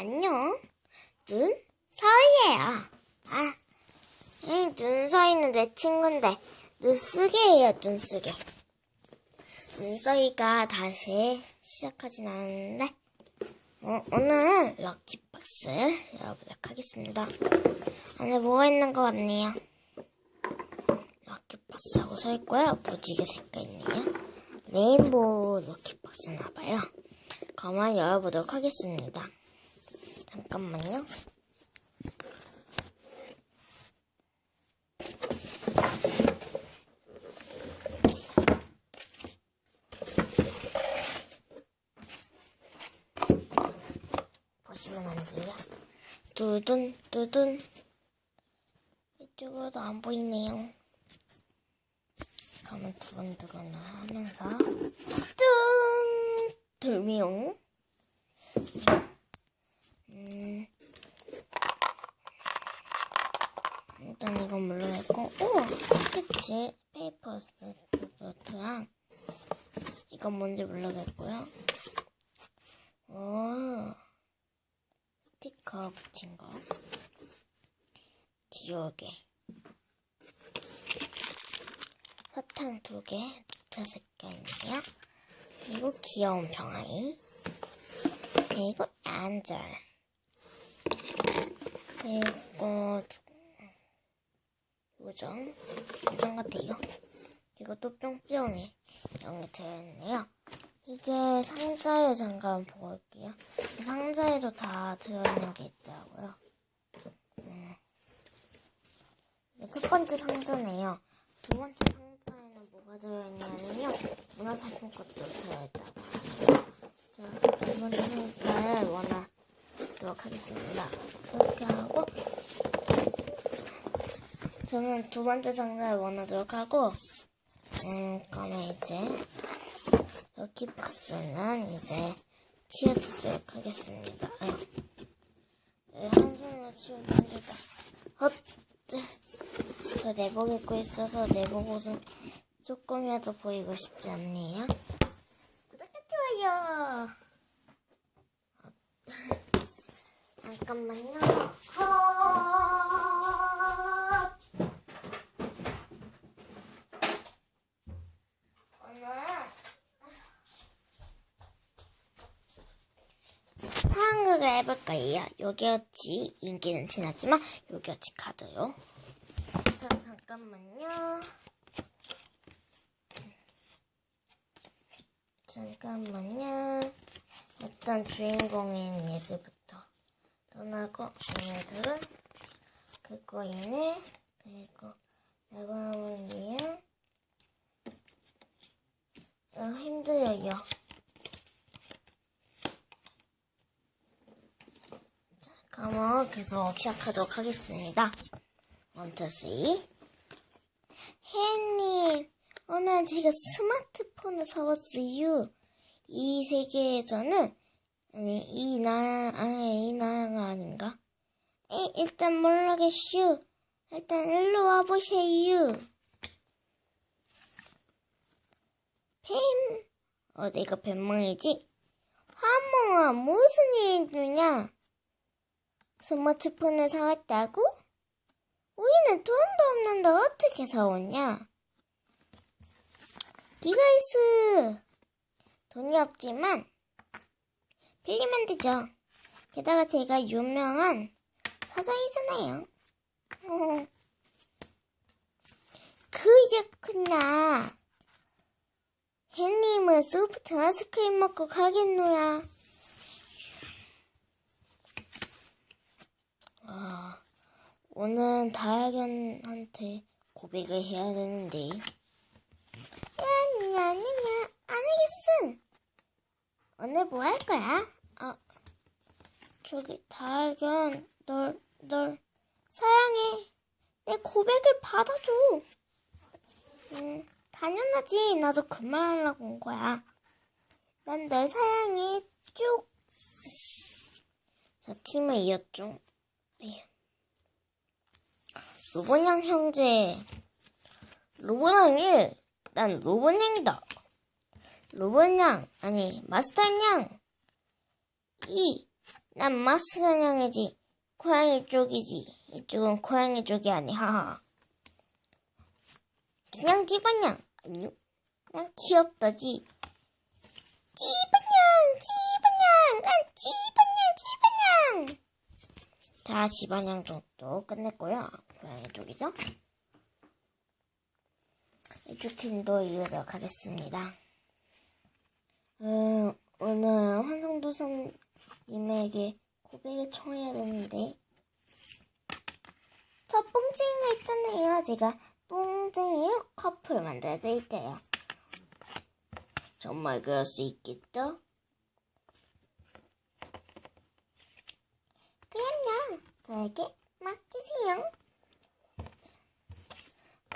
안녕. 눈 서희예요. 아, 이 눈서희는 내 친구인데 눈쓰게예요, 눈쓰게. 눈서희가 다시 시작하진 않았는데 어, 오늘은 럭키박스를 열어보도록 하겠습니다. 안에 뭐가 있는 것 같네요. 럭키박스하고 써있고요. 무지개 색깔 있네요. 레인보우 럭키박스나봐요. 그만 열어보도록 하겠습니다. 잠깐만요. 보시면 안 돼요. 두둔, 두둔. 이쪽으로도 안 보이네요. 그러면 두근두근 하면서, 뚱! 들미용. 음, 일단 이건 물러냈고, 오! 스케치 페이퍼 스트랑 이건 뭔지 물러냈고요. 오, 스티커 붙인 거. 귀여게. 사탕 두 개, 녹차 색깔이네요. 그리고 귀여운 병아리. 그리고 안절. 그리고 두- 요정. 요정 같아 이거. 이거 또 뿅뿅이 이런 게 들어있네요. 이게 상자에 잠깐. 이 상자에도 다 들어있는 게 있더라고요. 음. 첫 번째 상자네요. 두 번째 상자에는 뭐가 들어있냐면요. 문화상품권도 들어있다고. 자, 두 번째 상자에 원 하도록 하겠습니다. 이렇게 하고 저는 두 번째 상자에 원하도록 하고 음, 그러면 이제 여기 박스는 이제 치워주도록 하겠습니다. 아유. 네, 한 손으로 치우기 힘들다. 헛! 저 내복 입고 있어서 내복 옷은 조금이라도 보이고 싶지 않네요. 구독과 좋아요! 헛. 잠깐만요. 상황극을 해볼 거예요. 요기요치 인기는 지났지만 요기요치 카드요. 자 잠깐만요. 잠깐만요. 일단 주인공인 얘들부터 떠나고 얘네들은 그거 얘네 그리고 내방울이야 어, 힘들어요. 자, 그러면 계속 시작하도록 하겠습니다. 원투 쓰리. 혜님, 오늘 제가 스마트폰을 사왔어요. 이 세계에서는 아니 이 나, 아니 이 나라가 아닌가? 에, 일단 모르겠슈. 일단 일로 와보세요. 뱀. 어, 내가 뱀멍이지? 하몽아, 무슨 일이냐? 스마트폰을 사왔다고? 우리는 돈도 없는데 어떻게 사왔냐? 디가이스! 돈이 없지만, 빌리면 되죠. 게다가 제가 유명한 사장이잖아요. 어. 그렇구나. 햇님은 소프트 아이스크림 먹고 가겠노야. 아, 오늘 다학연한테 고백을 해야 되는데. 아니냐, 아니냐, 안 하겠음. 오늘 뭐 할 거야? 아, 저기 다학연, 널, 널 사랑해. 내 고백을 받아줘. 음, 당연하지. 나도 그 말 하려고 온 거야. 난 널 사랑해. 쭉. 자, 팀을 이었죠. 예. 로봇양 형제. 로봇양이, 난 로봇양이다. 로봇양, 아니, 마스터양. 이, 난 마스 사냥이지. 고양이 쪽이지. 이쪽은 고양이 쪽이 아니. 하하. 그냥 집안냥. 아니요. 난 귀엽다지. 집안냥, 집안냥, 난 집안냥, 집안냥. 자, 집안양 쪽도 끝냈고요. 고양이 쪽이죠? 이쪽 팀도 이어서 가겠습니다. 음, 오늘 환성도선 님에게 고백을 청해야 되는데, 저 뽕쟁이가 있잖아요. 제가 뽕쟁이 커플 만들어 드릴게요. 정말 그럴 수 있겠죠? 그럼요. 저에게 맡기세요.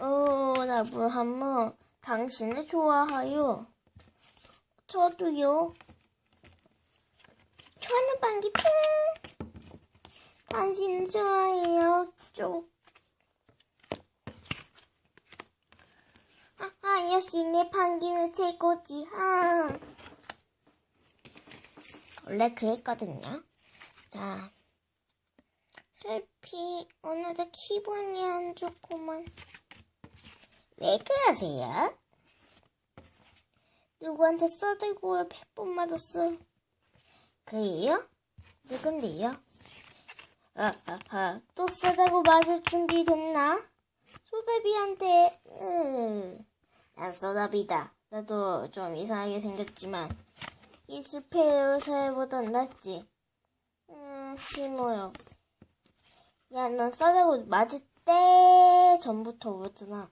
오, 나물 한번 당신을 좋아하요. 저도요. 방귀 풍. 당신 좋아해요. 쪽. 아, 아, 역시 내 방귀는 최고지. 아. 원래 그랬거든요. 자. 슬피, 오늘도 기분이 안 좋구만. 왜 그러세요? 누구한테 써들고 100번 맞았어. 그래요? 누군데요? 아, 아, 아, 또 싸다고 맞을 준비 됐나? 소다비한테, 으, 난 소다비다. 나도 좀 이상하게 생겼지만, 이 숲의 요새보단 낫지. 음, 심어요. 야, 넌 싸다고 맞을 때 전부터 울었잖아.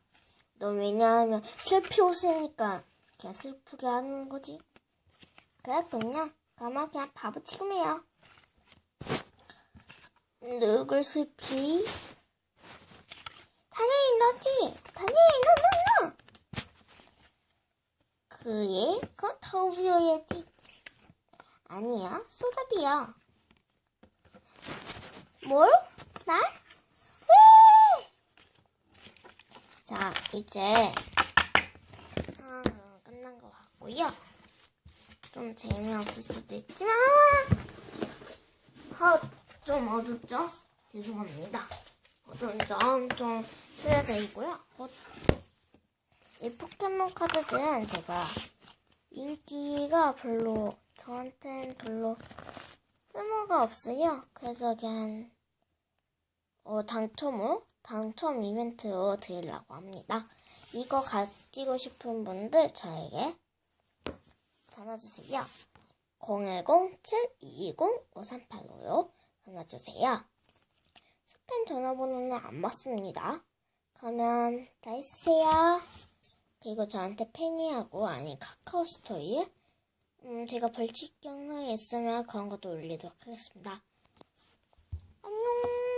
넌 왜냐하면 슬피 웃으니까 그냥 슬프게 하는 거지. 그랬군요. 그러면 그냥 바보 취급해요. 누굴 슬피? 당연히 너지. 당연히 너, 너, 너. 그래? 그럼 더 우려야지. 아니야, 소답이야. 뭘? 날? 왜? 자, 이제 아, 끝난 것 같고요. 좀 재미없을 수도 있지만 아, 좀 어둡죠? 죄송합니다. 어두운 점좀 수려드리고요. 어, 이 포켓몬 카드들은 제가 인기가 별로 저한테는 별로 쓸모가 없어요. 그래서 그냥 어, 당첨 후 당첨 이벤트로 드리려고 합니다. 이거 가지고 싶은 분들 저에게 전화주세요. 010-720-5385로 전화주세요. 스팸 전화번호는 안 맞습니다. 그러면 다 해주세요. 그리고 저한테 팬이하고 아니 카카오 스토리 음, 제가 벌칙 영상이 있으면 그런 것도 올리도록 하겠습니다. 안녕.